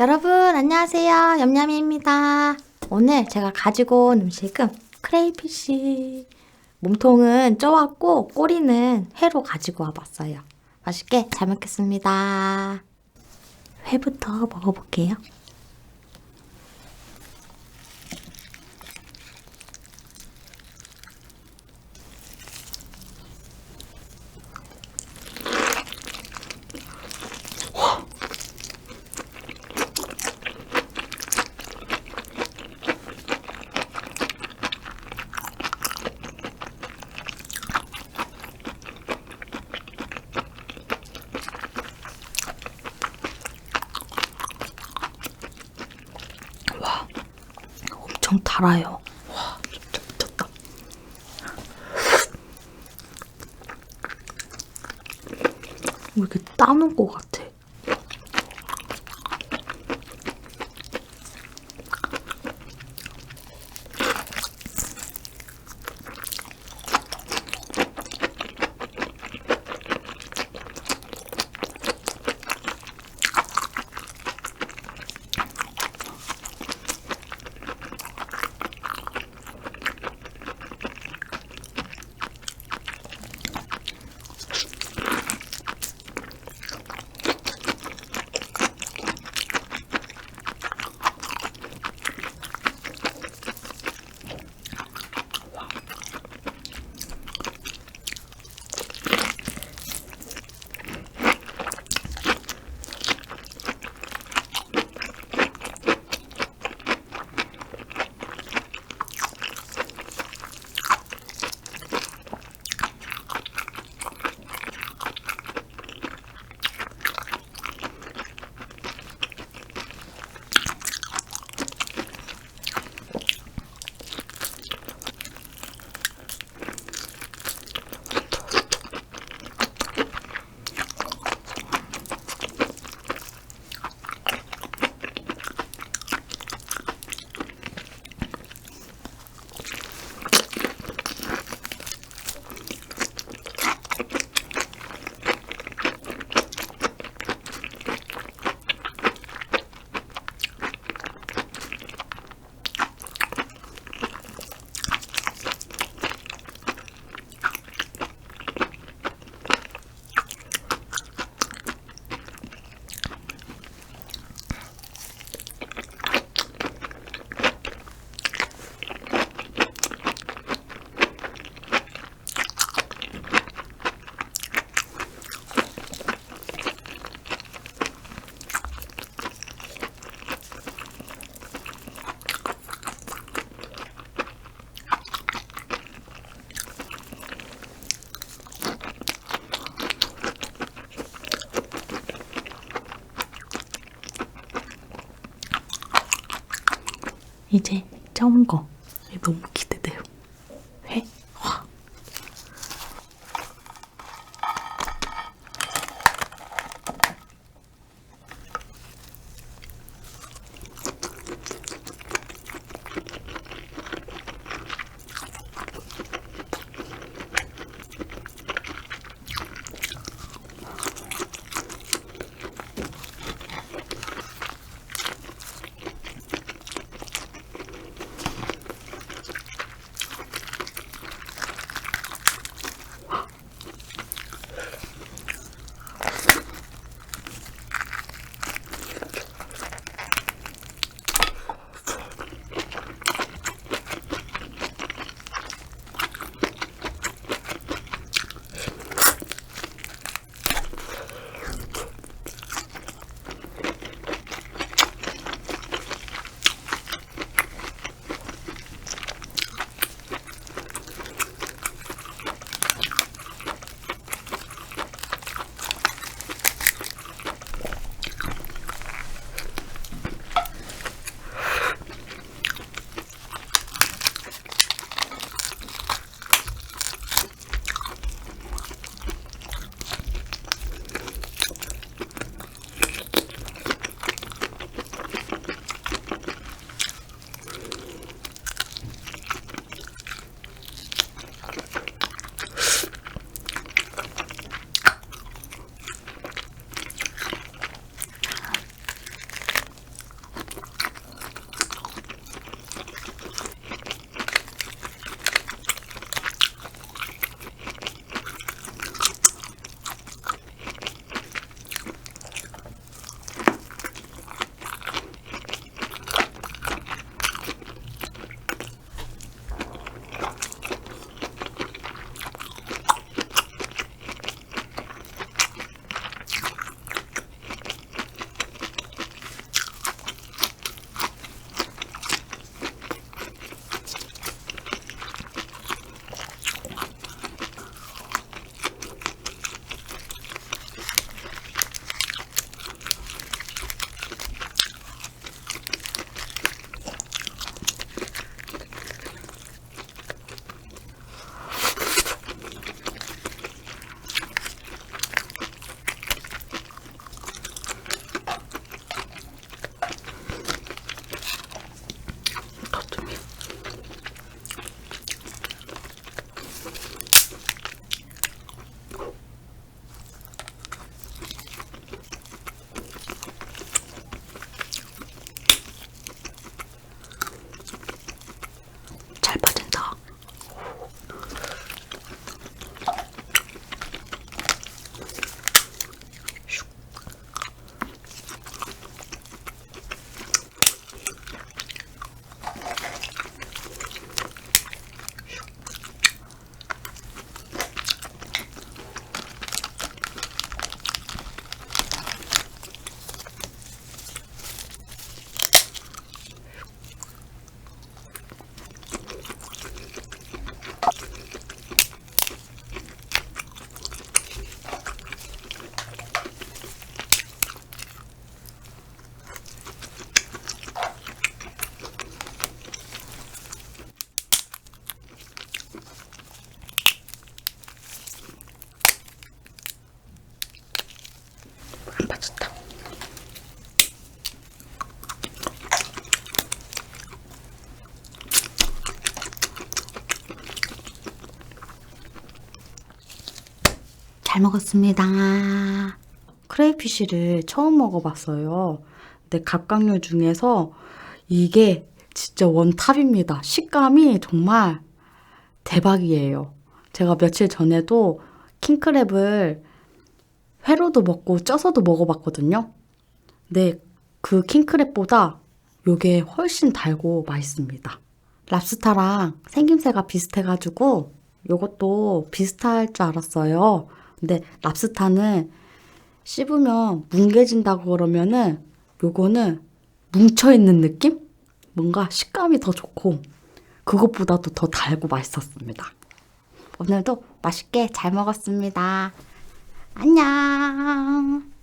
여러분 안녕하세요. 얌얌이입니다. 오늘 제가 가지고 온 음식은 크레이피쉬. 몸통은 쪄왔고 꼬리는 회로 가지고 와봤어요. 맛있게 잘 먹겠습니다. 회부터 먹어볼게요 달아요. 와 진짜 미쳤다. 왜 이렇게 따는 것 같아 이제 쪄온 거. 너무 기대돼 잘 먹었습니다. 크레이피쉬를 처음 먹어봤어요. 근데 갑각류 중에서 이게 진짜 원탑입니다. 식감이 정말 대박이에요. 제가 며칠 전에도 킹크랩을 회로도 먹고 쪄서도 먹어봤거든요. 근데 그 킹크랩보다 요게 훨씬 달고 맛있습니다. 랍스타랑 생김새가 비슷해가지고 요것도 비슷할 줄 알았어요. 근데 랍스타는 씹으면 뭉개진다고 그러면은 요거는 뭉쳐있는 느낌? 뭔가 식감이 더 좋고 그것보다도 더 달고 맛있었습니다. 오늘도 맛있게 잘 먹었습니다. 안녕.